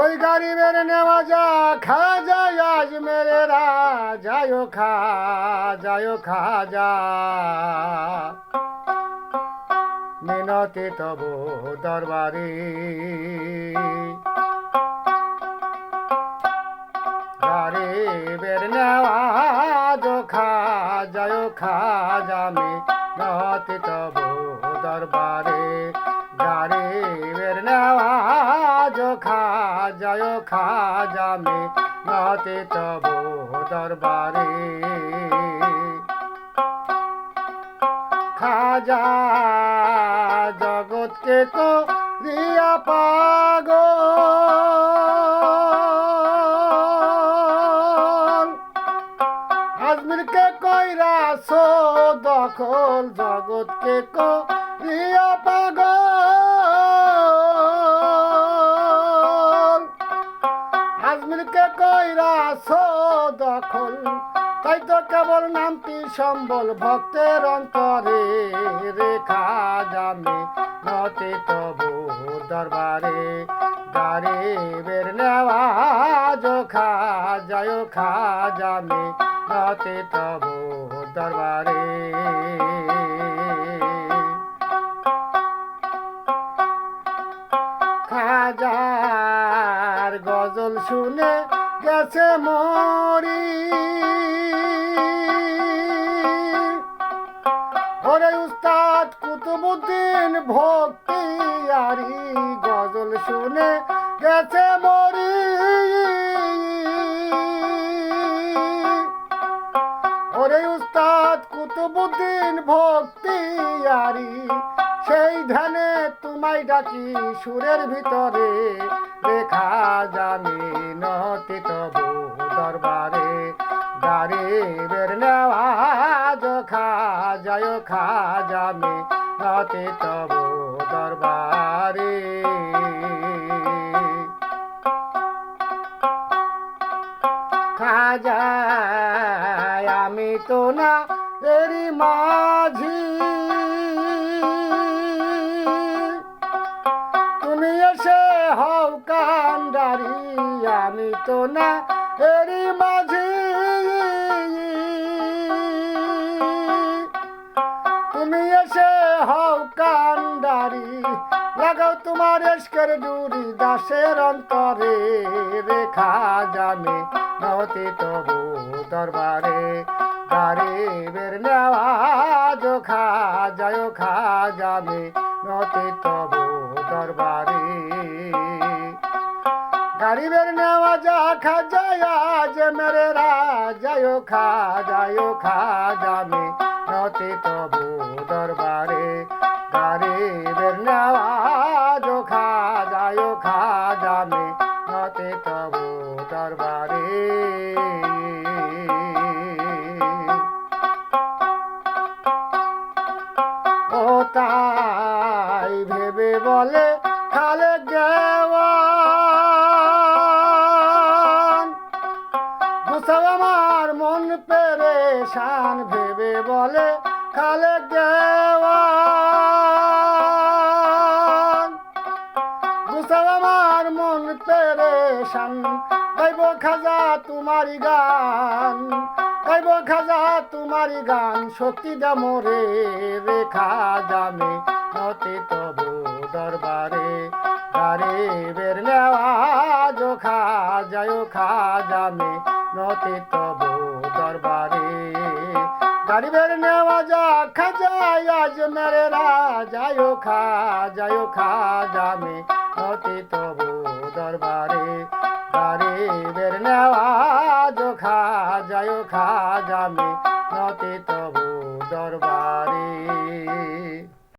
ওই গরিবের নেওয়া যা খা যায়, আজ মেরে যায় খা যায় খা, যা। মিনতি তবু দরবারি। গরিবের নেওয়া খা, যায় খা যামি নতি তবু দরবারে। গরিবের নেওয়া খা যায় খা যামি নতি তবু দরবারে। খাজা জগৎকে তো রিয়া পাগল। আজমিরকে কইরা সো দখল, জগৎকে করিয়া পাগল। কইরা দখল তাই তো কেবল নামটি সম্বল ভক্তের অন্তরে রেখা জামে নতে তবু দরবারে দারে বের নেওয়া খা যায় খা জামে নতে তবু দরবারে খাজার গজল শুনে গেছে মরি। ওরে উস্তাদ, কুতুবুদ্দিন ভক্তি আরি গজল শুনে গেছে মরি। ওরে উস্তাদ, কুতুবুদ্দিন ভক্তি আরি সেই ধ্যানে তোমায় ডাকি সুরের ভিতরে রেখা জানি নতি তবু দরবারে। গরিবের নেওয়া খা জামি নতি তবু দরবারে। খাজা, আমি তো না এরি মাঝি। হও কান্ডারি আমি তো না এরি মাঝি। তুমি এসে হও কান্ডারি লাগাও তোমার এসকের ডুরি দাসের অন্তরে, রেখা জানে নতি তবু দরবারে। গরিবের নেওয়া খা, যায় খা যাবে নতি তবু দরবারে। গরিবের নেওয়া যা খা যায় আজ মেরে রাজায় খা, যায় খা যাবে নতি তবু দরবারে। গরিবের নেওয়া খা, যায় খা যাবে নতি তবু দরবারে। ও তাই ভেবে বলে খালে দেওয়ান পেরেশান ভেবে বলে খালে দেওয়ান। গুসাও আমার মন পেরেশান খাজা তোমারি গান, গাইব খাজা তোমারি গান শক্তি দামরে রেখা জামে নতে তবু দরবারে, গারে বের নেওয়া খা যায় খা জামে নতে তবু দরবারে। গরিবের নেওয়া যা খাজায় আজ মেরে রাজায় খা যায় খা জামে নতে তবু দরবারে। গরিবের নেওয়া খা যায় খা জামে অতি তবু দরবার।